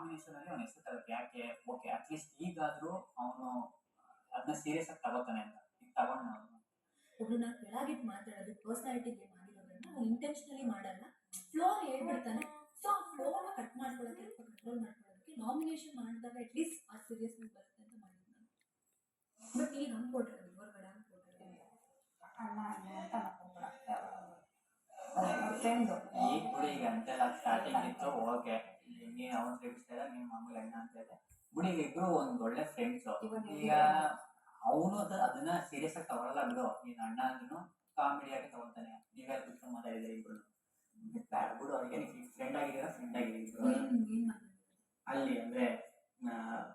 Combination ಅಲ್ಲಿ ಅವ್ನು ಹೆಸರು ಯಾಕೆ ಓಕೆ ಅಟ್ಲೀಸ್ಟ್ ಈಗಾದ್ರೂ ಅವನು ಅದನ್ನ ಸೀರಿಯಸ್ ಆಗಿ ತಗೋತಾನೆ ಅಂತ. ಈಗ ತಗೊಂಡ ಒಬ್ರನ್ನ ಕೆಳಗಿಟ್ಟು ಮಾತಾಡೋದು ಪರ್ಸನಾಲಿಟಿ ಗೇಮ್ ಆಗಿರೋದ್ರಿಂದ ಅವ್ನು ಇಂಟೆನ್ಷನಲಿ ಮಾಡಲ್ಲ. ಫ್ಲೋ ಹೇಳ್ಬಿಡ್ತಾನೆ. ಸೊ ಆ ಫ್ಲೋನ ಕಟ್ ಮಾಡ್ಕೊಳ್ಳೋಕೆ ಕಂಟ್ರೋಲ್ ಮಾಡ್ಕೊಳ್ಳೋದಕ್ಕೆ ನಾಮಿನೇಷನ್ ಮಾಡಿದಾಗ ಅಟ್ಲೀಸ್ಟ್ ಆ ಸೀರಿಯಸ್ ಬರುತ್ತೆ ಅಂತ ಮಾಡಿದ್ದು ನಾನು. ಬಟ್ ಈಗ ಹಂಗೆ ಕೊಟ್ಟಿರೋದು ಹೊರಗಡೆ ಹಂಗೆ ಕೊಟ್ಟಿರೋದು ಅಣ್ಣ ಅಣ್ಣ ಅಂತ ಅನ್ಕೊಂಡ್ಬಿಡ. ಫ್ರೆಂಡು ಈಗ ಬಿಡಿ ಈಗ ಅಂತೆಲ್ಲ ಸ್ಟಾರ್ಟಿಂಗ್ ಇತ್ತು ಓಕೆ ನೀನು ಅವನ್ ರೇಗಿಸ್ತಾ ನೀನು ಮಾಮೂಲಿ ಅಣ್ಣ ಅಂತ ಇದೆ. ಬಿಡಿ ಇಬ್ರು ಒಂದ್ ಒಳ್ಳೆ ಫ್ರೆಂಡ್ಸ್ ಈಗ ಅವನು ಅದನ್ನ ಸೀರಿಯಸ್ ಆಗಿ ತಗೊಳಲ್ಲ ಬಿಡು. ನೀನ್ ಅಣ್ಣ ಅಂದ್ರೂ ಕಾಮಿಡಿ ಆಗಿ ತಗೊಳ್ತಾನೆ. ಈಗ ಕುತ್ಕೊಂಡು ಮಾತಾಡಿದ್ರೆ ಇಬ್ರು? ಬ್ಯಾಡ್ ಬಿಡು. ಅವ್ರಿಗೆ ಫ್ರೆಂಡ್ ಆಗಿದ್ರ ಫ್ರೆಂಡ್ ಆಗಿದ್ದೀರಿ? ಅಲ್ಲಿ ಅಂದ್ರೆ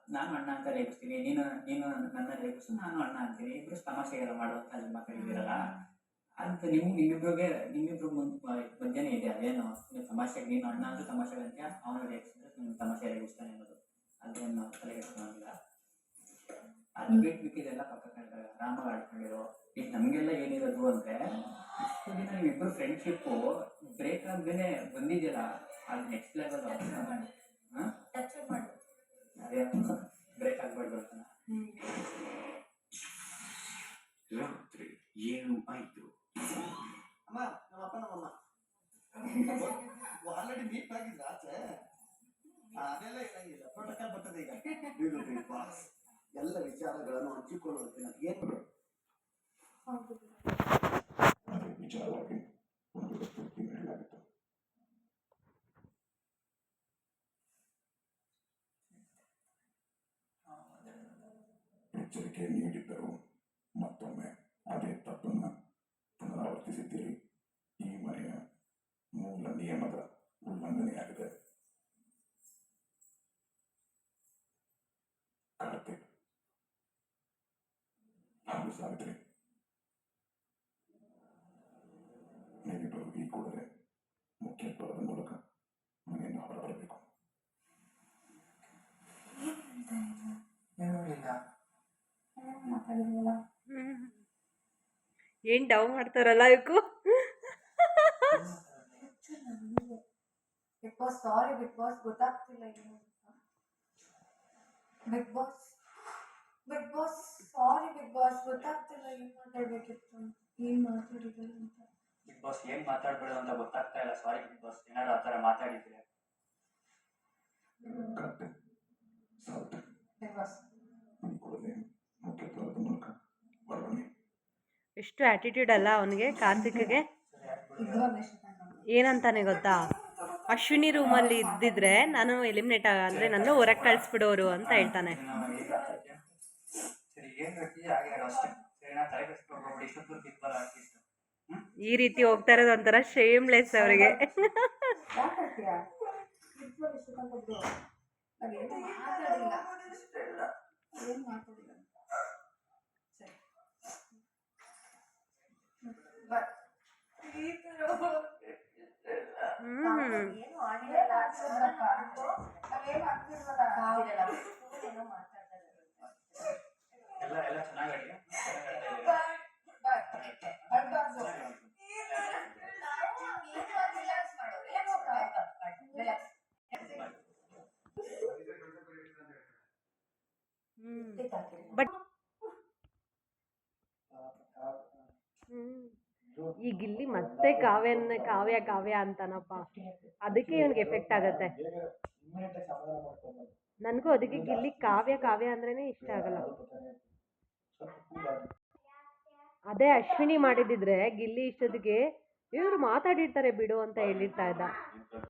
ನಾನು ಅಣ್ಣ ಅಂತ ರೇಪಿಸ್ತೀನಿ ನೀನು ನೀನು ನನ್ನ ರೇಗಿಸು ನಾನು ಅಣ್ಣ ಅಂತೀನಿ. ಇಬ್ರು ತಮಾಷೆಗೆಲ್ಲ ಮಾಡುವಂತ ಅಲ್ಲಿ ಮಾತಾಡಿದಿರಲ್ಲ ಅಂತ ನಿಮ್ ನಿಮ್ಮಿಬ್ರಿಗೆ ನಿಮ್ಮಿಬ್ರು ಮುಂದೆ ಬಗ್ಗೆನೇ ಇದೆ ಅದೇನು ತಮಾಷೆ ತಮಾಷೆಗೆ ನೀನು ಅಣ್ಣ ಅಂದ್ರೆ ತಮಾಷೆ ಅಂತ ಅವನ ರೇಗಿಸಿದ್ರೆ ನಿಮ್ಮ ತಮಾಷೆ ರೇಗಿಸ್ತಾನೆ ಅನ್ನೋದು. ಅದೇನು ತಲೆಗೆ ಇಟ್ಕೊಂಡಿಲ್ಲ ಅದು ಬಿಟ್ಟು ಬಿಟ್ಟಿದೆಲ್ಲ ಪಕ್ಕ ಕಂಡ್ರೆ ಆರಾಮಾಗಿ ಆಡ್ಕೊಂಡಿರೋ. ಈಗ ನಮಗೆಲ್ಲ ಏನಿರೋದು ಅಂದ್ರೆ ಇಷ್ಟು ದಿನ ನೀವಿಬ್ರು ಫ್ರೆಂಡ್ಶಿಪ್ಪು ಬ್ರೇಕ್ ಆದ್ಮೇಲೆ ಬಂದಿದೆಯಲ್ಲ ಅದು ನೆಕ್ಸ್ಟ್ ಲೆವೆಲ್ ಹಾಂ? ಟಚ್ ಮಾಡು. ಅದೇ ಬ್ರೇಕ್ ಆಗ್ಬಾರ್ದು ರಾತ್ರಿ ಏನು ಐದು ಆಲ್ರೆಡಿ ಮೀಟ್ ಆಗಿದ್ರ ಆಚೆ ಆ, ಅದೆಲ್ಲ ಇರಂಗಿಲ್ಲ ಪ್ರೋಟೋಕಾಲ್ ಬರ್ತದೆ ಈಗ ಇದು ಬಿಗ್ ಬಾಸ್ ಎಲ್ಲ ವಿಚಾರಗಳನ್ನು ಹಂಚಿಕೊಳ್ಳುವಂತೆ ನನಗೆ ಏನು ಅದೇ ವಿಚಾರವಾಗಿ ಒಂದು ಪೂರ್ತಿ ನೀಡಲಾಗಿತ್ತು ಎಚ್ಚರಿಕೆ ನೀಡಿದ್ದರು ಸಾವಿತ್ರಿ. ನೀವಿಬ್ಬರು ಈ ಕೂಡಲೇ ಮುಖ್ಯ ದ್ವಾರದ ಮೂಲಕ ಮನೆಯಿಂದ ಹೊರಬರಬೇಕು ಏನ್ ಡವ್ ಮಾಡ್ತಾರಲ್ಲ ಇವಕ್ಕೂ Bigg Boss sorry Bigg Boss ಗೊತ್ತಾಗ್ತಿಲ್ಲ ಏನು Bigg Boss Bigg Boss sorry Bigg Boss ಗೊತ್ತಾಗ್ತಿಲ್ಲ ಏನ್ ಮಾತಾಡ್ಬೇಕಿತ್ತು. ಏನ್ ಮಾತಾಡಿದ್ರು ಅಂತ. ಬಿಗ್ ಬಾಸ್ ಏನ್ ಮಾತಾಡ್ಬೇಡ ಅಂತ ಗೊತ್ತಾಗ್ತಾ ಇಲ್ಲ. Sorry Bigg Boss. ಏನಾದ್ರು ಆ ಥರ ಮಾತಾಡಿದ್ರೆ. ಸಾವಿತ್ರಿ ಬಿಗ್ ಬಾಸ್ ಈ ಮುಖ್ಯ ಮೂಲಕ. ಎಷ್ಟು ಆಟಿಟ್ಯೂಡ್ ಅಲ್ಲ ಅವನಿಗೆ ಕಾರ್ತಿಕ್ಗೆ. ಏನಂತಾನೆ ಗೊತ್ತಾ? ಅಶ್ವಿನಿ ರೂಮಲ್ಲಿ ಇದ್ದಿದ್ರೆ ನಾನು ಎಲಿಮಿನೇಟ್ ಅಂದರೆ ನನ್ನ ಹೊರಗೆ ಕಳಿಸ್ಬಿಡೋರು ಅಂತ ಹೇಳ್ತಾನೆ ಸರಿ ಏನ್ ಹೇಳ್ತೀವಿ ಹಾಗೆ ಹೇಳು ಅಷ್ಟೇ ಸರಿ ನಾ ತಲೆ ಕೆಡಿಸ್ಕೊಂಡ್ಬಿಡಿ ಇಷ್ಟೊತ್ತು ಬಿತ್ತಲ್ಲ ಅಟ್ಲೀಸ್ಟ್ ಈ ರೀತಿ ಹೋಗ್ತಾ ಇರೋದು ಒಂಥರ ಶೇಮ್ಲೆಸ್ ಅವರಿಗೆ. ಯಾಕೆ ಈಗ ಇಲ್ಲಿ ಮತ್ತೆ ಕಾವ್ಯನ ಕಾವ್ಯ ಕಾವ್ಯ ಅಂತಾನಪ್ಪ. ಅದಕ್ಕೆ ಇವನ್ಗೆ ಎಫೆಕ್ಟ್ ಆಗತ್ತೆ. ನನಗೂ ಅದಕ್ಕೆ ಗಿಲ್ಲಿ ಕಾವ್ಯ ಕಾವ್ಯ ಅಂದ್ರೇನೆ ಇಷ್ಟ ಆಗಲ್ಲ. ಅದೇ ಅಶ್ವಿನಿ ಮಾಡಿದಿದ್ರೆ ಗಿಲ್ಲಿ ಇಷ್ಟೊತ್ತಿಗೆ ಇವ್ರು ಮಾತಾಡಿರ್ತಾರೆ ಬಿಡು ಅಂತ ಹೇಳಿರ್ತಾ ಇದ್ದ.